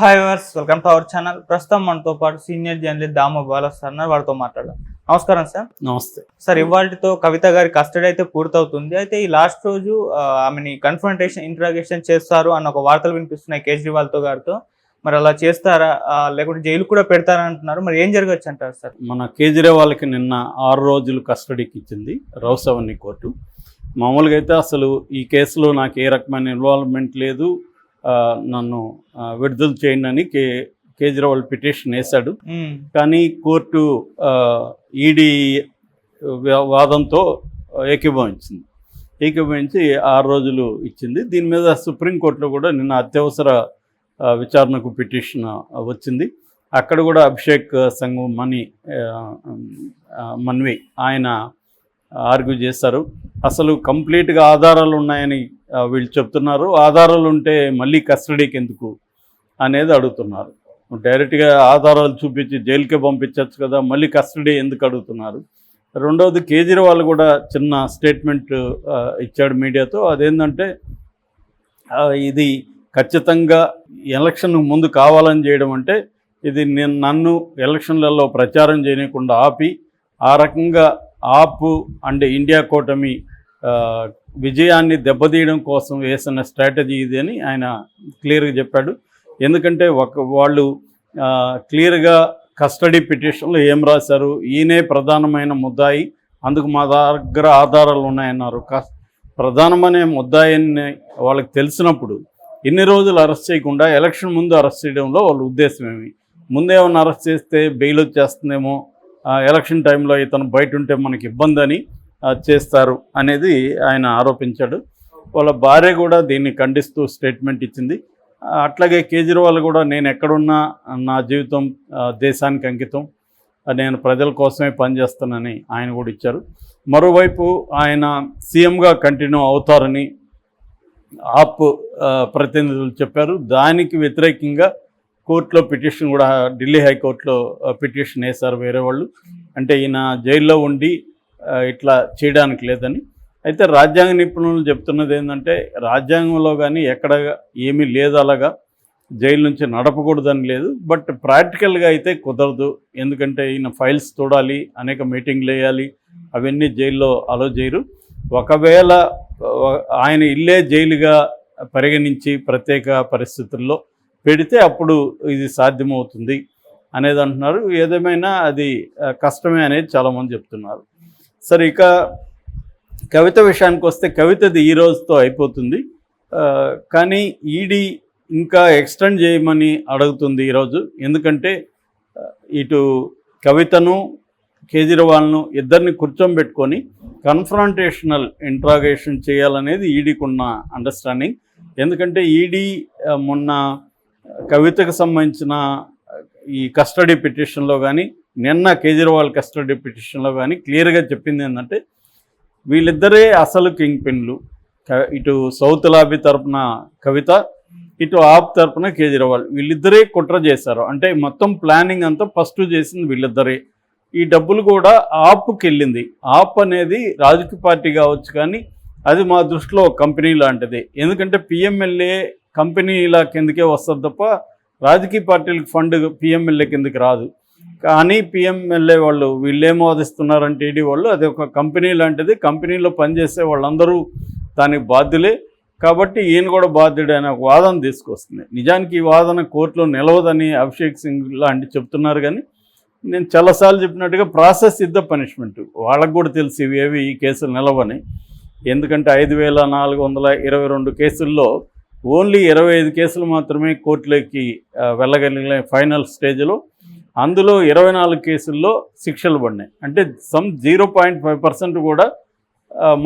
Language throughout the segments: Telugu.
Hi viewers welcome to our channel ప్రస్తుతం మనతో పాటు senior journalist Dama Bala sir ఉన్నారు. వారితో మాట్లాడదాం. నమస్కారం సార్. నమస్తే. సార్ ఇవాళతో కవిత గారి కస్టడీ అయితే పూర్తవుతుంది. అయితే ఈ లాస్ట్ రోజు ఆమెని కన్ఫrontation ఇంట్రాగేషన్ చేస్తారు అన్న ఒక వార్తలు వినిపిస్తున్నాయి కేజ్రీవాల్తో గారితో. మరి అలా చేస్తారా? లేకుంటే జైలు కూడా పెడతారా అంటున్నారు మరి ఏం జరగచ్చు అంటారు సార్? మన కేజ్రీవాల్కి నిన్న ఆరు రోజులు కస్టడీకి ఇచ్చింది రౌసవన్ని కోర్టు. మామూలుగా అయితే అసలు ఈ కేసులో నాకు ఏ రకమైన ఇన్వాల్వ్మెంట్ లేదు. నన్ను విడుదల చేయండి అని కే కేజ్రీవాల్ పిటిషన్ వేశాడు. కానీ కోర్టు ఈడీ వాదంతో ఏకీభవించింది. ఏకీభవించి ఆరు రోజులు ఇచ్చింది. దీని మీద సుప్రీంకోర్టులో కూడా నిన్న అత్యవసర విచారణకు పిటిషన్ వచ్చింది. అక్కడ కూడా అభిషేక్ సంఘం మణి మన్వి ఆయన ఆర్గ్యూ చేశారు. అసలు కంప్లీట్గా ఆధారాలు ఉన్నాయని వీళ్ళు చెప్తున్నారు ఆధారాలు ఉంటే మళ్ళీ కస్టడీకి ఎందుకు అనేది అడుగుతున్నారు. డైరెక్ట్గా ఆధారాలు చూపించి జైలుకే పంపించవచ్చు కదా మళ్ళీ కస్టడీ ఎందుకు అడుగుతున్నారు. రెండవది కేజ్రీవాల్ కూడా చిన్న స్టేట్మెంట్ ఇచ్చాడు మీడియాతో అదేంటంటే ఇది ఖచ్చితంగా ఎలక్షన్ ముందు కావాలని చేయడం అంటే ఇది నేను నన్ను ఎలక్షన్లలో ప్రచారం చేయకుండా ఆపి ఆ రకంగా ఆపు అండ్ ఇండియా కూటమి విజయాన్ని దెబ్బతీయడం కోసం వేసిన స్ట్రాటజీ ఇది అని ఆయన క్లియర్గా చెప్పాడు. ఎందుకంటే ఒక వాళ్ళు క్లియర్గా కస్టడీ పిటిషన్లో ఏం రాశారు? ఈయనే ప్రధానమైన ముద్దాయి. అందుకు మా దగ్గర ఆధారాలు ఉన్నాయన్నారు. ప్రధానమనే ముద్దాయిని వాళ్ళకి తెలిసినప్పుడు ఇన్ని రోజులు అరెస్ట్ చేయకుండా ఎలక్షన్ ముందు అరెస్ట్ చేయడంలో వాళ్ళ ఉద్దేశం ఏమి? ముందేమన్నా అరెస్ట్ చేస్తే బెయిల్ వచ్చేస్తుందేమో? ఎలక్షన్ టైంలో ఇతను బయట ఉంటే మనకి ఇబ్బంది అని చేస్తారు అనేది ఆయన ఆరోపించాడు. వాళ్ళ భార్య కూడా దీన్ని ఖండిస్తూ స్టేట్మెంట్ ఇచ్చింది. అట్లాగే కేజ్రీవాల్ కూడా నేను ఎక్కడున్నా నా జీవితం దేశానికి అంకితం నేను ప్రజల కోసమే పనిచేస్తానని ఆయన కూడా ఇచ్చారు. మరోవైపు ఆయన సీఎంగా కంటిన్యూ అవుతారని ఆప్ ప్రతినిధులు చెప్పారు. దానికి వ్యతిరేకంగా కోర్టులో పిటిషన్ కూడా ఢిల్లీ హైకోర్టులో పిటిషన్ వేశారు వేరే వాళ్ళు. అంటే ఈయన జైల్లో ఉండి ఇట్లా చేయడానికి లేదని. అయితే రాజ్యాంగ నిపుణులు చెప్తున్నది ఏంటంటే రాజ్యాంగంలో కానీ ఎక్కడ ఏమీ లేదు అలాగా. జైలు నుంచి నడపకూడదని లేదు. బట్ ప్రాక్టికల్గా అయితే కుదరదు. ఎందుకంటే ఈయన ఫైల్స్ చూడాలి అనేక మీటింగ్లు వేయాలి అవన్నీ జైల్లో అలో చేయరు. ఒకవేళ ఆయన ఇల్లే జైలుగా పరిగణించి ప్రత్యేక పరిస్థితుల్లో పెడితే అప్పుడు ఇది సాధ్యమవుతుంది అనేది అంటున్నారు ఏదేమైనా అది కష్టమే అనేది చాలామంది చెప్తున్నారు. సరే ఇక కవిత విషయానికి వస్తే కవితది ఈ రోజుతో అయిపోతుంది. కానీ ఈడీ ఇంకా ఎక్స్టెండ్ చేయమని అడుగుతుంది ఈరోజు ఎందుకంటే ఇటు కవితను కేజ్రీవాల్ను ఇద్దరిని కూర్చోబెట్టుకొని కన్ఫ్రంటేషనల్ ఇంట్రాగేషన్ చేయాలనేది ఈడీకున్న అండర్స్టాండింగ్. ఎందుకంటే ఈడీ మొన్న కవితకు సంబంధించిన ఈ కస్టడీ పిటిషన్లో కానీ నిన్న కేజ్రీవాల్ కస్టడీ పిటిషన్లో కానీ క్లియర్గా చెప్పింది ఏంటంటే వీళ్ళిద్దరే అసలు కింగ్ పిన్లు. ఇటు సౌత్ లాబీ తరపున కవిత ఇటు ఆప్ తరపున కేజ్రీవాల్. వీళ్ళిద్దరే కుట్ర చేశారు. అంటే మొత్తం ప్లానింగ్ అంతా ఫస్ట్ చేసింది వీళ్ళిద్దరే. ఈ డబ్బులు కూడా ఆప్కి వెళ్ళింది. ఆప్ అనేది రాజకీయ పార్టీ కావచ్చు కానీ అది మా దృష్టిలో కంపెనీ లాంటిది. ఎందుకంటే పిఎంఎల్ఏ కంపెనీల కిందకే వస్తుంది తప్ప రాజకీయ పార్టీలకు ఫండ్ పిఎంఎల్ఏ కిందకి రాదు. కానీ పిఎంఎల్ఏ వాళ్ళు వీళ్ళేం వాదిస్తున్నారంటే టీడీ వాళ్ళు అది ఒక కంపెనీ లాంటిది కంపెనీలో పనిచేసే వాళ్ళందరూ దానికి బాధ్యులే. కాబట్టి ఈయన కూడా బాధ్యుడు అనే ఒక వాదన తీసుకొస్తుంది. నిజానికి ఈ వాదన కోర్టులో నిలవదని అభిషేక్ సింగ్ లాంటి చెప్తున్నారు కానీ నేను చాలాసార్లు చెప్పినట్టుగా ప్రాసెస్ ఇద్ద పనిష్మెంట్. వాళ్ళకు కూడా తెలిసి ఇవేవి ఈ కేసులు నిలవని. ఎందుకంటే ఐదు వేల నాలుగు వందల ఇరవై రెండు కేసుల్లో ఓన్లీ ఇరవై ఐదు కేసులు మాత్రమే కోర్టులోకి వెళ్ళగలిగిన ఫైనల్ స్టేజ్లో. అందులో ఇరవై నాలుగు కేసుల్లో శిక్షలు పడినాయి. అంటే some zero point five percent కూడా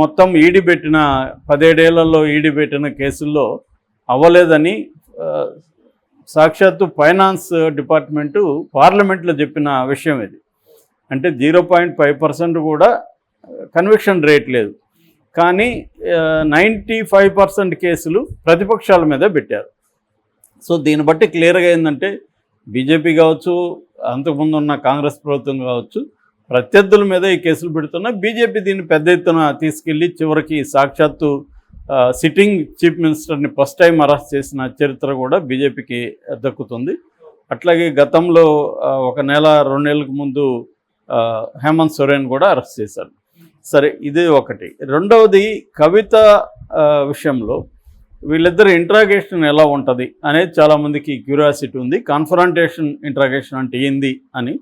మొత్తం ఈడీ పెట్టిన పదిహేడేళ్ళలో ఈడీ పెట్టిన కేసుల్లో అవ్వలేదని సాక్షాత్తు ఫైనాన్స్ డిపార్ట్మెంటు పార్లమెంట్లో చెప్పిన విషయం ఇది. అంటే జీరో పాయింట్ ఫైవ్ పర్సెంట్ కూడా కన్విక్షన్ రేట్ లేదు. కానీ నైంటీ ఫైవ్ పర్సెంట్ కేసులు ప్రతిపక్షాల మీద పెట్టారు. సో దీన్ని బట్టి క్లియర్గా ఏంటంటే బీజేపీ కావచ్చు అంతకుముందు ఉన్న కాంగ్రెస్ ప్రభుత్వం కావచ్చు ప్రత్యర్థుల మీద ఈ కేసులు పెడుతున్నా బీజేపీ దీన్ని పెద్ద ఎత్తున తీసుకెళ్ళి చివరికి సాక్షాత్తు సిట్టింగ్ చీఫ్ మినిస్టర్ని ఫస్ట్ టైం అరెస్ట్ చేసిన చరిత్ర కూడా బీజేపీకి దక్కుతుంది. అట్లాగే గతంలో ఒక నెల రెండు నెలలకు ముందు హేమంత్ సోరెన్ కూడా అరెస్ట్ చేశారు. సరే ఇది ఒకటి. రెండవది కవిత విషయంలో వీళ్ళిద్దరు ఇంట్రాగేషన్ ఎలా ఉంటుంది అనేది చాలామందికి క్యూరియాసిటీ ఉంది. కాన్ఫరంటేషన్ ఇంట్రాగేషన్ అంటే ఏంది అని.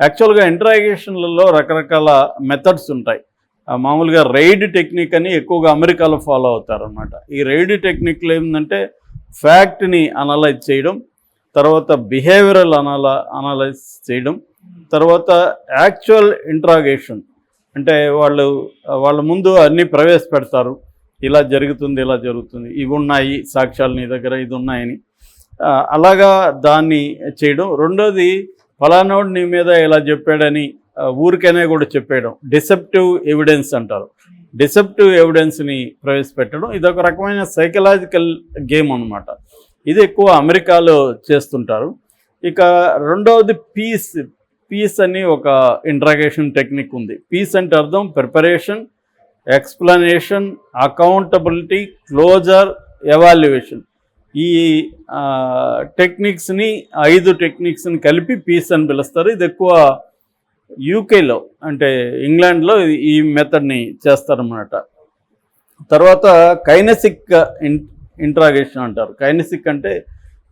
యాక్చువల్గా ఇంట్రాగేషన్లలో రకరకాల మెథడ్స్ ఉంటాయి. మామూలుగా రైడ్ టెక్నిక్ అని ఎక్కువగా అమెరికాలో ఫాలో అవుతారు అనమాట ఈ రైడ్ టెక్నిక్లో ఏంటంటే ఫ్యాక్ట్ని అనలైజ్ చేయడం తర్వాత బిహేవియరల్ అనాల అనలైజ్ చేయడం తర్వాత యాక్చువల్ ఇంట్రాగేషన్ అంటే వాళ్ళు వాళ్ళ ముందు అన్నీ ప్రవేశపెడతారు. ఇలా జరుగుతుంది ఇలా జరుగుతుంది. ఇవి ఉన్నాయి సాక్ష్యాలు నీ దగ్గర ఇది ఉన్నాయని అలాగా దాన్ని చేయడం. రెండోది ఫలానోడు నీ మీద ఇలా చెప్పాడని ఊరికనే కూడా చెప్పేయడం. డిసెప్టివ్ ఎవిడెన్స్ అంటారు. డిసెప్టివ్ ఎవిడెన్స్ని ప్రవేశపెట్టడం. ఇది ఒక రకమైన సైకలాజికల్ గేమ్ అన్నమాట. ఇది ఎక్కువ అమెరికాలో చేస్తుంటారు. ఇక రెండవది పీస్. పీస్ అని ఒక ఇంట్రాగేషన్ టెక్నిక్ ఉంది. పీస్ అంటే అర్థం preparation explanation accountability closure evaluation. ఈ టెక్నిక్స్ని ఐదు టెక్నిక్స్ని కలిపి పీస్ అని పిలుస్తారు. ఇది ఎక్కువ యూకేలో అంటే ఇంగ్లాండ్లో ఈ మెథడ్ని చేస్తారన్నమాట. తర్వాత కైనసిక్ ఇంట్రాగేషన్ అంటారు. కైనసిక్ అంటే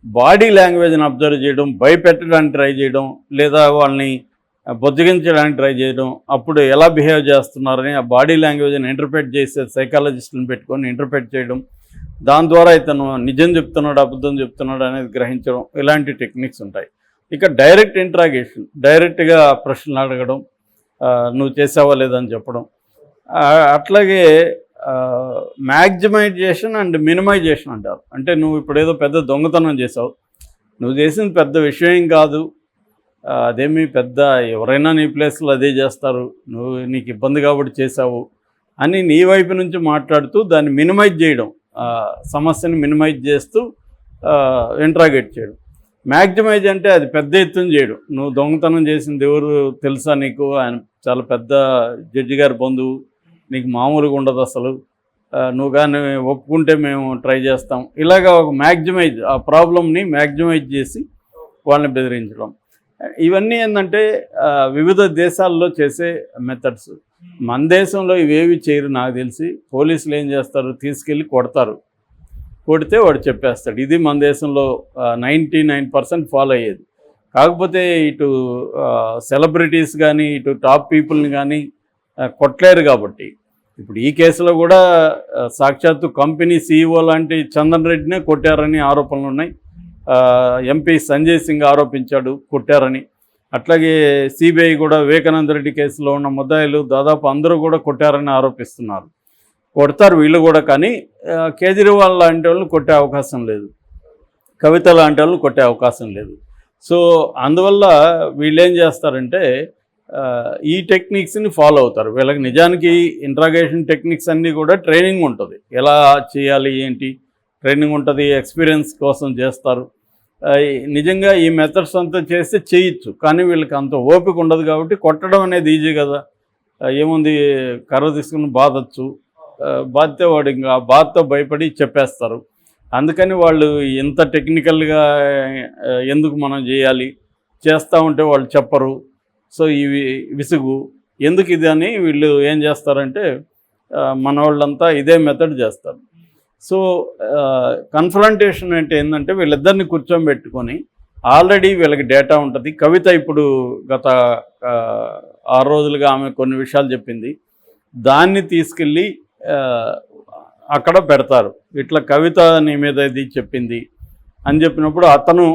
బాడీ లాంగ్వేజ్ని అబ్జర్వ్ చేయడం భయపెట్టడానికి ట్రై చేయడం లేదా వాళ్ళని బొజ్జగించడానికి ట్రై చేయడం అప్పుడు ఎలా బిహేవ్ చేస్తున్నారని ఆ బాడీ లాంగ్వేజ్ని ఇంటర్ప్రిట్ చేసే సైకాలజిస్టులను పెట్టుకొని ఇంటర్ప్రిట్ చేయడం దాని ద్వారా ఇతను నిజం చెప్తున్నాడు అబద్ధం చెప్తున్నాడు అనేది గ్రహించడం ఇలాంటి టెక్నిక్స్ ఉంటాయి. ఇక డైరెక్ట్ ఇంట్రాగేషన్ డైరెక్ట్గా ప్రశ్నలు అడగడం నువ్వు చేసావా లేదని చెప్పడం. అట్లాగే మ్యాక్సిమైజేషన్ అండ్ మినిమైజేషన్ అంటారు. అంటే నువ్వు ఇప్పుడు ఏదో పెద్ద దొంగతనం చేసావు. నువ్వు చేసింది పెద్ద విషయం ఏం కాదు. అదేమి పెద్ద ఎవరైనా నీ ప్లేస్లో అదే చేస్తారు నువ్వు నీకు ఇబ్బంది కాబట్టి చేసావు అని నీ వైపు నుంచి మాట్లాడుతూ దాన్ని మినిమైజ్ చేయడం సమస్యను సమస్యని మినిమైజ్ చేస్తూ ఇంట్రాగేట్ చేయడం. మ్యాక్సిమైజ్ అంటే అది పెద్ద ఎత్తున చేయడం. నువ్వు దొంగతనం చేసింది ఎవరు తెలుసా నీకు? ఆయన చాలా పెద్ద జడ్జి గారి బంధువు. నీకు మామూలుగా ఉండదు అసలు. నువ్వు కానీ ఒప్పుకుంటే మేము ట్రై చేస్తాం. ఇలాగా ఒక మ్యాక్సిమైజ్ ఆ ప్రాబ్లమ్ని మ్యాక్సిమైజ్ చేసి వాళ్ళని బెదిరించడం. ఇవన్నీ ఏంటంటే వివిధ దేశాల్లో చేసే మెథడ్స్ మన దేశంలో ఇవేవి చేయరు నాకు తెలిసి. పోలీసులు ఏం చేస్తారు? తీసుకెళ్ళి కొడతారు. కొడితే వాడు చెప్పేస్తాడు. ఇది మన దేశంలో నైంటీ నైన్ పర్సెంట్ ఫాలో అయ్యేది. కాకపోతే ఇటు సెలబ్రిటీస్ కానీ ఇటు టాప్ పీపుల్ని కానీ కొట్టలేరు కాబట్టి. ఇప్పుడు ఈ కేసులో కూడా సాక్షాత్తు కంపెనీ సీఈఓ లాంటి చందన్ రెడ్డినే కొట్టారని ఆరోపణలు ఉన్నాయి. ఎంపీ సంజయ్ సింగ్ ఆరోపించాడు కొట్టారని. అట్లాగే సిబిఐ కూడా వివేకానంద రెడ్డి కేసులో ఉన్న ముద్దాయిలు దాదాపు అందరూ కూడా కొట్టారని ఆరోపిస్తున్నారు. కొడతారు వీళ్ళు కూడా కానీ కేజ్రీవాల్ లాంటి వాళ్ళు కొట్టే అవకాశం లేదు. కవిత లాంటి వాళ్ళు కొట్టే అవకాశం లేదు. సో అందువల్ల వీళ్ళు ఏం చేస్తారంటే ఈ టెక్నిక్స్ని ఫాలో అవుతారు. వీళ్ళకి నిజానికి ఇంట్రాగేషన్ టెక్నిక్స్ అన్నీ కూడా ట్రైనింగ్ ఉంటుంది. ఎలా చేయాలి ఏంటి? ట్రైనింగ్ ఉంటుంది ఎక్స్పీరియన్స్ కోసం చేస్తారు. నిజంగా ఈ మెథడ్స్ అంతా చేస్తే చేయొచ్చు. కానీ వీళ్ళకి అంత ఓపిక ఉండదు కాబట్టి కొట్టడం అనేది ఈజీ కదా. ఏముంది? కర్ర తీసుకుని బాధచ్చు. బాధితే వాడు ఇంకా బాధతో భయపడి చెప్పేస్తారు. అందుకని వాళ్ళు ఇంత టెక్నికల్గా ఎందుకు మనం చేయాలి? చేస్తూ ఉంటే వాళ్ళు చెప్పరు. సో ఇవి విసుగు. ఎందుకు ఇది అని వీళ్ళు ఏం చేస్తారంటే మన వాళ్ళంతా ఇదే మెథడ్ చేస్తారు. సో కన్ఫ్రంటేషన్ అంటే ఏంటంటే వీళ్ళిద్దరిని కూర్చోబెట్టుకొని ఆల్రెడీ వీళ్ళకి డేటా ఉంటుంది. కవిత ఇప్పుడు గత ఆరు రోజులుగా ఆమె కొన్ని విషయాలు చెప్పింది. దాన్ని తీసుకెళ్ళి అక్కడ పెడతారు. ఇట్లా కవిత నీ మీద ఇది చెప్పింది అని చెప్పినప్పుడు అతను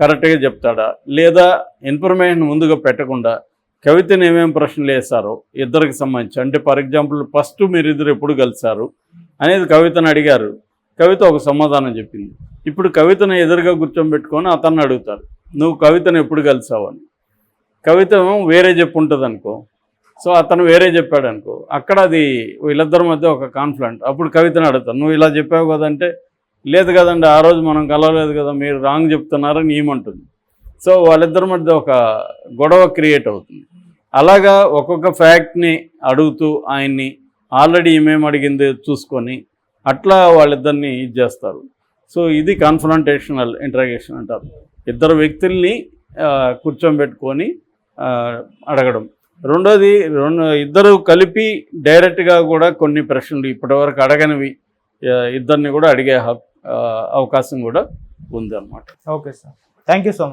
కరెక్ట్గా చెప్తాడా? లేదా ఇన్ఫర్మేషన్ ముందుగా పెట్టకుండా కవితని ఏమేమి ప్రశ్నలు వేశారో ఇద్దరికి సంబంధించి. అంటే ఫర్ ఎగ్జాంపుల్ ఫస్ట్ మీరు ఇద్దరు ఎప్పుడు కలిశారు? అనేది కవితను అడిగారు. కవిత ఒక సమాధానం చెప్పింది. ఇప్పుడు కవితను ఎదురుగా కూర్చోబెట్టుకొని అతన్ని అడుగుతారు. నువ్వు కవితను ఎప్పుడు కలిసావు? అని. కవిత వేరే చెప్పు ఉంటుంది అనుకో సో అతను వేరే చెప్పాడు అనుకో అక్కడ అది వీళ్ళిద్దరి మధ్య ఒక కాన్ఫ్లెంట్ అప్పుడు కవితను అడుగుతాను నువ్వు ఇలా చెప్పావు కదంటే లేదు కదండి ఆ రోజు మనం కలవలేదు కదా మీరు రాంగ్ చెప్తున్నారని ఏమంటుంది సో వాళ్ళిద్దరి మధ్య ఒక గొడవ క్రియేట్ అవుతుంది. అలాగా ఒక్కొక్క ఫ్యాక్ట్ని అడుగుతూ ఆయన్ని ఆల్రెడీ ఏమేమి అడిగింది చూసుకొని అట్లా వాళ్ళిద్దరిని ఇది చేస్తారు. సో ఇది కాన్ఫరంటేషనల్ ఇంటరాగేషన్ అంటారు. ఇద్దరు వ్యక్తుల్ని కూర్చోబెట్టుకొని అడగడం. రెండోది రెండు ఇద్దరు కలిపి డైరెక్ట్గా కూడా కొన్ని ప్రశ్నలు ఇప్పటివరకు అడగనివి ఇద్దరిని కూడా అడిగే అవకాశం కూడా ఉంది అన్నమాట okay sir. Thank you so much